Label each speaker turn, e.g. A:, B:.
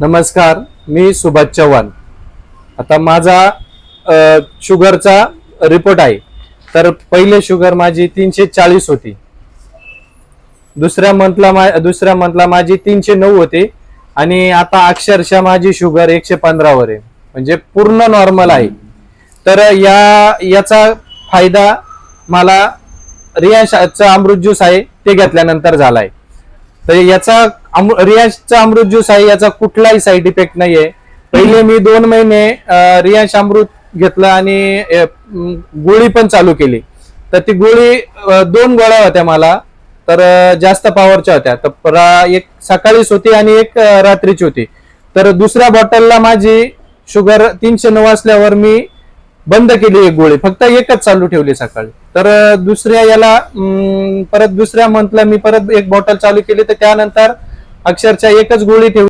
A: नमस्कार मी सुभाष चव्हाण. आता माझा शुगरचा रिपोर्ट आहे. तर पहिले शुगर माझी तीनशे चाळीस होती. दुसऱ्या मंथला मा दुसऱ्या मंथला माझी तीनशे नऊ होती. आणि आता अक्षरशः माझी शुगर एकशे पंधरावर आहे. म्हणजे पूर्ण नॉर्मल आहे. तर या याचा फायदा मला रियाशचा अमृत ज्यूस आहे ते घेतल्यानंतर झालाय. तर याचा अमृ- अमृत ज्यूस आहे याचा कुठलाही साईड इफेक्ट नाहीये. पहिले मी दोन महिने अं, अमृत घेतलं आणि गोळी पण चालू केली. तर ती गोळी दोन गोळ्या होत्या मला तर जास्त पॉवरच्या होत्या. तर एक सकाळीच होती आणि एक रात्रीची होती. तर दुसऱ्या बॉटलला माझी शुगर तीनशे नऊ असल्यावर मी बंद केली एक गोळी. फक्त एकच चालू ठेवली सकाळी. तर दुसऱ्या याला परत दुसऱ्या मंथला मी परत एक बॉटल चालू केली. तर त्यानंतर अक्षरशः एकच गोळी ठेवली